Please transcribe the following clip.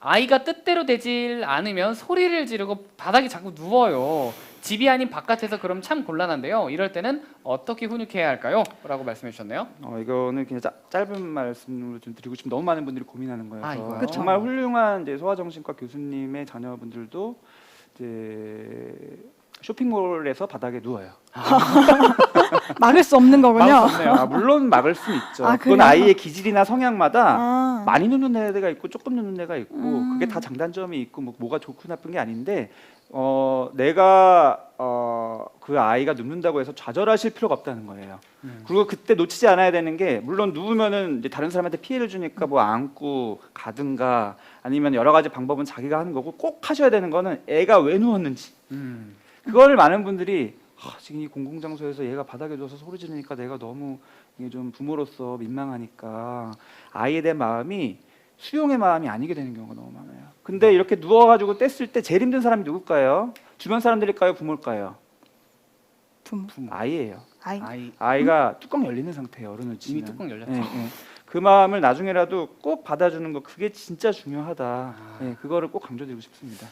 아이가 뜻대로 되질 않으면 소리를 지르고 바닥에 자꾸 누워요. 집이 아닌 바깥에서 그럼 참 곤란한데요. 이럴 때는 어떻게 훈육해야 할까요? 라고 말씀해 주셨네요. 어, 이거는 그냥 짜, 짧은 말씀으로 좀 드리고 싶은 너무 많은 분들이 고민하는 거여서 아, 이거요? 정말 훌륭한 이제 소아정신과 교수님의 자녀분들도 이제 쇼핑몰에서 바닥에 누워요. 막을 수 없는 거군요. 마음 좋네요. 아, 물론 막을 수는 있죠. 아, 그건 그래요? 아이의 기질이나 성향마다 아, 많이 눕는 애가 있고 조금 눕는 애가 있고 음. 그게 다 장단점이 있고 뭐 뭐가 좋고 나쁜 게 아닌데 어 내가 어 그 아이가 눕는다고 해서 좌절하실 필요가 없다는 거예요. 음. 그리고 그때 놓치지 않아야 되는 게 물론 누우면은 이제 다른 사람한테 피해를 주니까 뭐 안고 가든가 아니면 여러 가지 방법은 자기가 하는 거고 꼭 하셔야 되는 거는 애가 왜 누웠는지 음. 그거를 많은 분들이 아, 지금 이 공공장소에서 얘가 바닥에 누워서 소리 지르니까 내가 너무 이게 좀 부모로서 민망하니까 아이에 대한 마음이 수용의 마음이 아니게 되는 경우가 너무 많아요. 근데 이렇게 누워가지고 뗐을 때 제일 힘든 사람이 누굴까요? 주변 사람들일까요? 부모일까요? 부모, 부모. 아이예요. 아이. 아이 아이가 뚜껑 열리는 상태예요. 어른을 이미 치면. 뚜껑 열렸죠. 예, 예. 그 마음을 나중에라도 꼭 받아주는 거 그게 진짜 중요하다. 아. 예, 그거를 꼭 강조드리고 싶습니다.